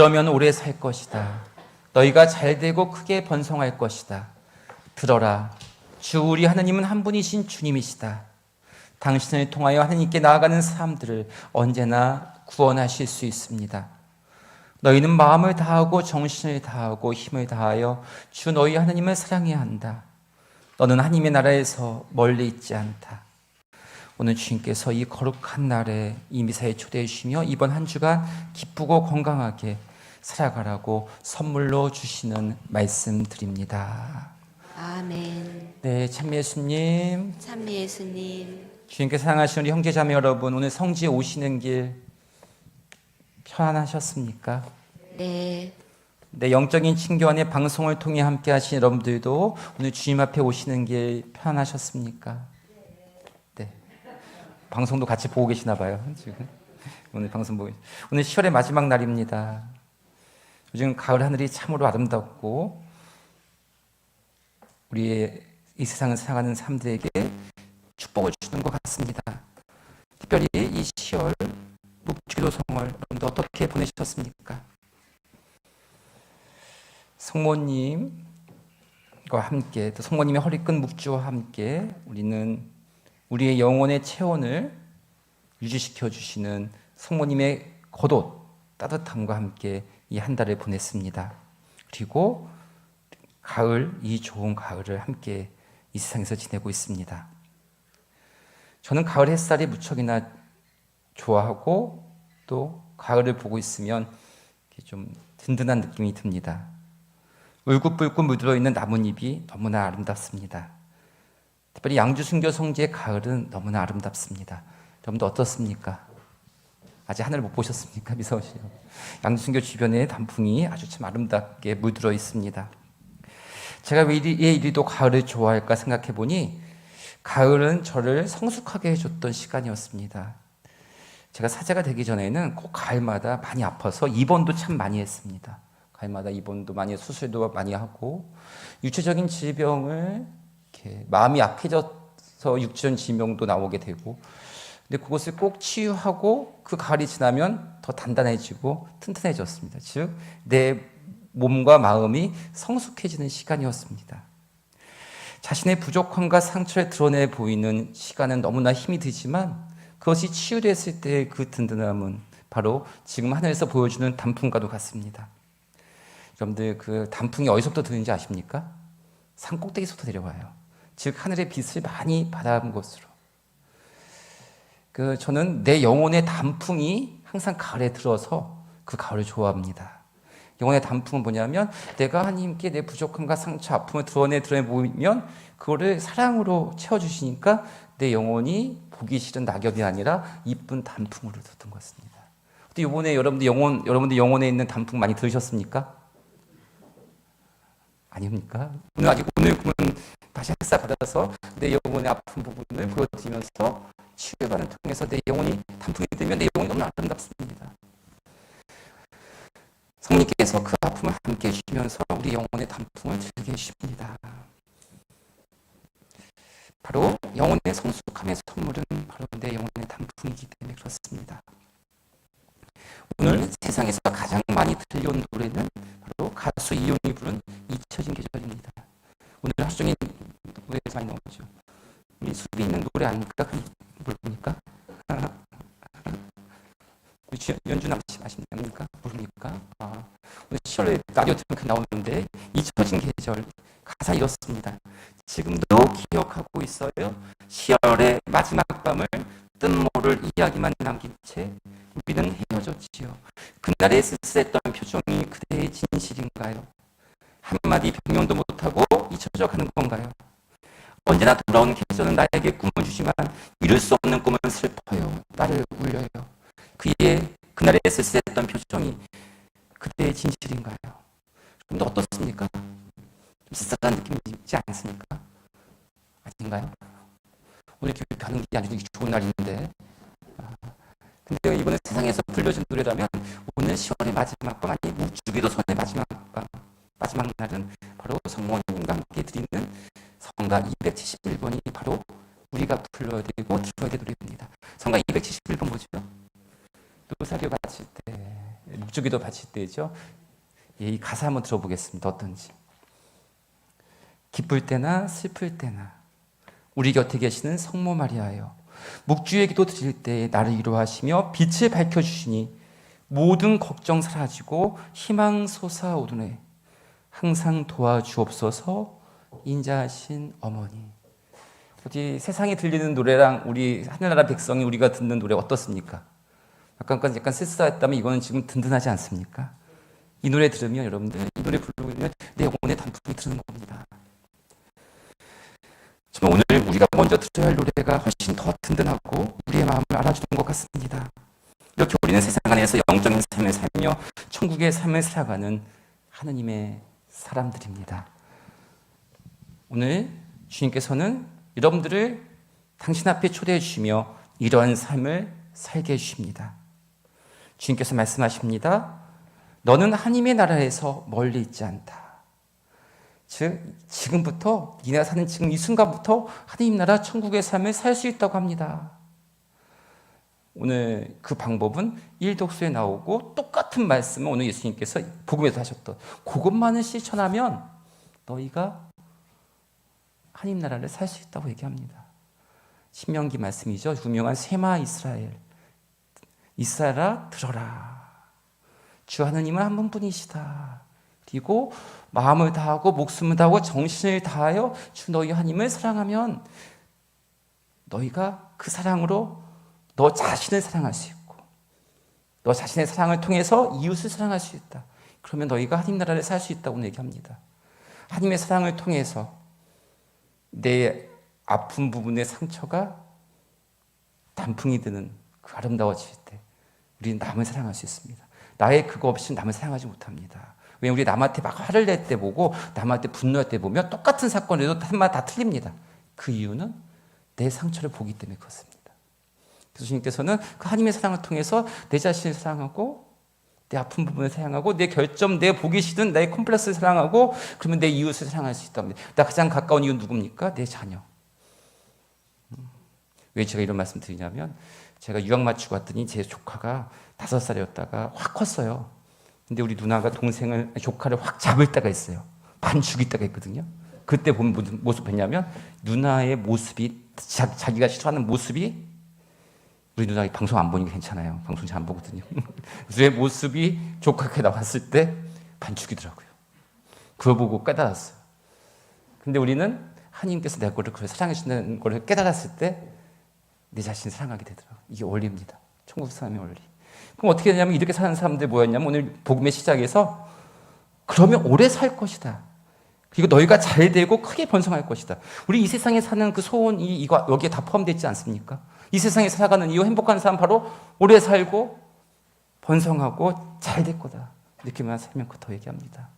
그러면 오래 살 것이다. 너희가 잘 되고 크게 번성할 것이다. 들어라. 주 우리 하나님은 한 분이신 주님이시다. 당신을 통하여 하나님께 나아가는 사람들을 언제나 구원하실 수 있습니다. 너희는 마음을 다하고 정신을 다하고 힘을 다하여 주 너희 하나님을 사랑해야 한다. 너는 하나님의 나라에서 멀리 있지 않다. 오늘 주님께서 이 거룩한 날에 이 미사에 초대해 주시며 이번 한 주간 기쁘고 건강하게 살아가라고 선물로 주시는 말씀 드립니다. 아멘. 네, 참 예수님, 참미 예수님. 주님께 사랑하시는 우리 형제자매 여러분, 오늘 성지에 오시는 길 편안하셨습니까? 네. 네, 영적인 친교안의 방송을 통해 함께 하신 여러분들도 오늘 주님 앞에 오시는 길 편안하셨습니까? 네. 방송도 같이 보고 계시나 봐요, 지금. 오늘 방송 보고. 오늘 10월의 마지막 날입니다. 요즘 가을 하늘이 참으로 아름답고 우리의 이 세상을 살아가는 사람들에게 축복을 주는 것 같습니다. 특별히 이 10월 묵주기도성을 여러분들 어떻게 보내셨습니까? 성모님과 함께 또 성모님의 허리끈 묵주와 함께 우리는 우리의 영혼의 체온을 유지시켜 주시는 성모님의 겉옷 따뜻함과 함께 이 한 달을 보냈습니다. 그리고 가을 이 좋은 가을을 함께 이 세상에서 지내고 있습니다. 저는 가을 햇살이 무척이나 좋아하고 또 가을을 보고 있으면 좀 든든한 느낌이 듭니다. 울긋불긋 물들어 있는 나뭇잎이 너무나 아름답습니다. 특별히 양주 순교 성지의 가을은 너무나 아름답습니다. 여러분도 어떻습니까? 아직 하늘을 못 보셨습니까? 미서우 씨. 양주 순교 주변에 단풍이 아주 참 아름답게 물들어 있습니다. 제가 왜 이리, 왜 이리도 가을을 좋아할까 생각해 보니 가을은 저를 성숙하게 해줬던 시간이었습니다. 제가 사제가 되기 전에는 꼭 가을마다 많이 아파서 입원도 참 많이 했습니다. 가을마다 입원도 많이 수술도 많이 하고 유체적인 질병을 이렇게 마음이 약해져서 육체적 질병도 나오게 되고 근데 그것을 꼭 치유하고 그 가을이 지나면 더 단단해지고 튼튼해졌습니다. 즉 내 몸과 마음이 성숙해지는 시간이었습니다. 자신의 부족함과 상처를 드러내 보이는 시간은 너무나 힘이 들지만 그것이 치유됐을 때의 그 든든함은 바로 지금 하늘에서 보여주는 단풍과도 같습니다. 여러분들 그 단풍이 어디서부터 드는지 아십니까? 산 꼭대기서부터 내려와요. 즉 하늘의 빛을 많이 받아온 것으로. 그 저는 내 영혼의 단풍이 항상 가을에 들어서 그 가을을 좋아합니다. 영혼의 단풍은 뭐냐면 내가 하나님께 내 부족함과 상처, 아픔을 드러내 드러내 보이면 그거를 사랑으로 채워주시니까 내 영혼이 보기 싫은 낙엽이 아니라 이쁜 단풍으로 듣던 것입니다. 근데 이번에 여러분들 영혼 여러분들 영혼에 있는 단풍 많이 들으셨습니까? 아닙니까? 오늘 아직 오늘 그러면 다시 햇살 받아서 내 영혼의 아픈 부분을 보여드리면서 치유관을 통해서 내 영혼이 단풍이 되면 내 영혼이 너무 아름답습니다. 성령께서 그 아픔을 함께 해주시면서 우리 영혼의 단풍을 해주십니다. 바로 영혼의 성숙함의 선물은 바로 내 영혼의 단풍이기 때문에 그렇습니다. 오늘 세상에서 가장 많이 들려온 노래는 바로 가수 이용이 부른 잊혀진 계절입니다. 오늘 하루 종일 노래에서 많이 나오죠. 우리 숲이 있는 노래 아닙니까? 모릅니까? 우리 주- 연준아 씨 아십니까? 모릅니까? 아, 오늘 10월에 라디오 들으면 그 나오는데 잊혀진 계절 가사 이렇습니다. 지금도 기억하고 있어요. 10월의 마지막 밤을 뜬모를 이야기만 남긴 채 우리는 헤어졌지요. 그날의 쓸쓸했던 표정이 그대의 진실인가요? 한마디 변명도 못하고 잊혀져 가는 건가요? 언제나 돌아오는 계절은 나에게 꿈을 주지만 이룰 수 없는 꿈은 슬퍼요. 나를 울려요. 그의 그날의 쓸쓸했던 표정이 그때의 진실인가요? 근데 어떻습니까? 좀 씁쓸한 느낌이 있지 않습니까? 아닌가요? 오늘 교회 가는 게 아주 좋은 날인데 아, 근데 이번에 세상에서 불려진 노래라면 오늘 10월의 마지막 밤 아니 묵주기도 선의 마지막 밤 마지막 날은 바로 성모님과 함께 드리는 성가 271번이 바로 우리가 불러야 되고 들어야 될 노래입니다. 성가 271번 뭐죠? 노사교 바칠 때 묵주기도 바칠 때죠. 예, 이 가사 한번 들어보겠습니다. 어떤지. 기쁠 때나 슬플 때나 우리 곁에 계시는 성모 마리아여 묵주의 기도 드릴 때 나를 위로하시며 빛을 밝혀 주시니 모든 걱정 사라지고 희망 솟아오르네 항상 도와주옵소서 인자하신 어머니 어디 세상에 들리는 노래랑 우리 하늘나라 백성이 우리가 듣는 노래 어떻습니까? 약간 약간 쓸쓸했다면 이거는 지금 든든하지 않습니까? 이 노래 들으면 여러분들 이 노래 부르면 내 영혼의 단풍이 드는 겁니다. 정말 오늘 우리가 먼저 들어야 할 노래가 훨씬 더 든든하고 우리의 마음을 알아주는 것 같습니다. 이렇게 우리는 세상 안에서 영적인 삶을 살며 천국의 삶을 살아가는 하느님의 사람들입니다. 오늘 주님께서는 여러분들을 당신 앞에 초대해 주시며 이러한 삶을 살게 해 주십니다. 주님께서 말씀하십니다. 너는 하나님의 나라에서 멀리 있지 않다. 즉 지금부터 니네가 사는 지금 이 순간부터 하나님 나라 천국의 삶을 살 수 있다고 합니다. 오늘 그 방법은 일독수에 나오고 똑같은 말씀을 오늘 예수님께서 복음에서 하셨던 그것만을 실천하면 너희가 하나님 나라를 살 수 있다고 얘기합니다. 신명기 말씀이죠. 유명한 세마 이스라엘. 이스라엘아 들어라. 주 하나님은 한 분뿐이시다. 그리고 마음을 다하고 목숨을 다하고 정신을 다하여 주 너희 하나님을 사랑하면 너희가 그 사랑으로 너 자신을 사랑할 수 있고 너 자신의 사랑을 통해서 이웃을 사랑할 수 있다. 그러면 너희가 하나님 나라를 살 수 있다고 얘기합니다. 하나님의 사랑을 통해서 내 아픈 부분의 상처가 단풍이 드는 그 아름다워질 때 우리는 남을 사랑할 수 있습니다. 나의 그거 없이 남을 사랑하지 못합니다. 왜 우리 남한테 막 화를 낼 때 보고 남한테 분노할 때 보면 똑같은 사건에도 한마디 다 틀립니다. 그 이유는 내 상처를 보기 때문에 그렇습니다. 그래서 주님께서는 그 하나님의 사랑을 통해서 내 자신을 사랑하고 내 아픈 부분을 사랑하고 내 결점, 내 보기 싫은 내 콤플렉스를 사랑하고 그러면 내 이웃을 사랑할 수 있답니다. 나 가장 가까운 이웃 누굽니까? 내 자녀. 음. 왜 제가 이런 말씀 드리냐면 제가 유학 마치고 왔더니 제 조카가 다섯 살이었다가 확 컸어요. 근데 우리 누나가 동생을 조카를 확 잡을 때가 있어요. 반 죽일 때가 있거든요. 그때 무슨 모습 뵀냐면 누나의 모습이 자, 자기가 싫어하는 모습이 우리 누나 방송 안 보니까 괜찮아요. 방송 잘 안 보거든요. 제 모습이 조카게 나왔을 때 반죽이더라고요. 그걸 보고 깨달았어요. 근데 우리는 하나님께서 내 거를 그걸 사랑해 주는 걸 깨달았을 때 내 자신을 사랑하게 되더라고요. 이게 원리입니다. 천국 사람의 원리. 그럼 어떻게 되냐면 이렇게 사는 사람들 뭐였냐면 오늘 복음의 시작에서 그러면 오래 살 것이다. 그리고 너희가 잘 되고 크게 번성할 것이다. 우리 이 세상에 사는 그 소원이 이거 여기에 다 포함되어 있지 않습니까? 이 세상에 살아가는 이 행복한 사람 바로 오래 살고 번성하고 잘 될 거다. 이렇게만 살면 더 얘기합니다.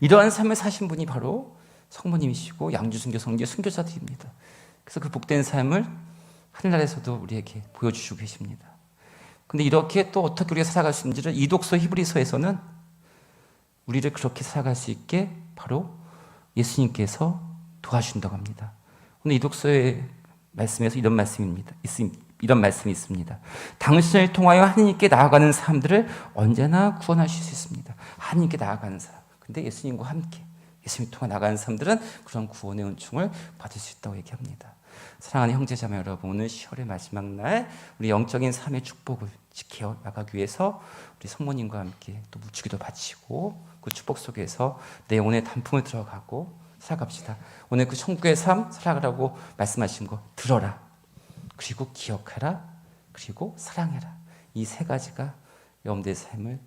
이러한 삶을 사신 분이 바로 성모님이시고 양주순교 성교 순교자들입니다. 그래서 그 복된 삶을 하늘나라에서도 우리에게 보여주시고 계십니다. 근데 이렇게 또 어떻게 우리가 살아갈 수 있는지를 이독서 히브리서에서는 우리를 그렇게 살아갈 수 있게 바로 예수님께서 도와주신다고 합니다. 오늘 이독서의 말씀에서 이런 말씀입니다. 이런 말씀이 있습니다. 당신을 통하여 하나님께 나아가는 사람들을 언제나 구원하실 수 있습니다. 하나님께 나아가는 사람. 근데 예수님과 함께 예수님 통해 나가는 사람들은 그런 구원의 은총을 받을 수 있다고 얘기합니다. 사랑하는 형제자매 여러분, 오늘 10월의 마지막 날 우리 영적인 삶의 축복을 지켜 나가기 위해서 우리 성모님과 함께 또 묵주기도 바치고 그 축복 속에서 내 영혼의 단풍을 들어가고 살아갑시다. 오늘 그 천국의 삶 살아가라고 말씀하신 거 들어라. 그리고 기억하라. 그리고 사랑해라. 이 세 가지가 여러분들의 삶을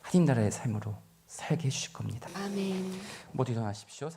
하나님 나라의 삶으로 살게 해주실 겁니다. 아멘. 모두 일어나십시오.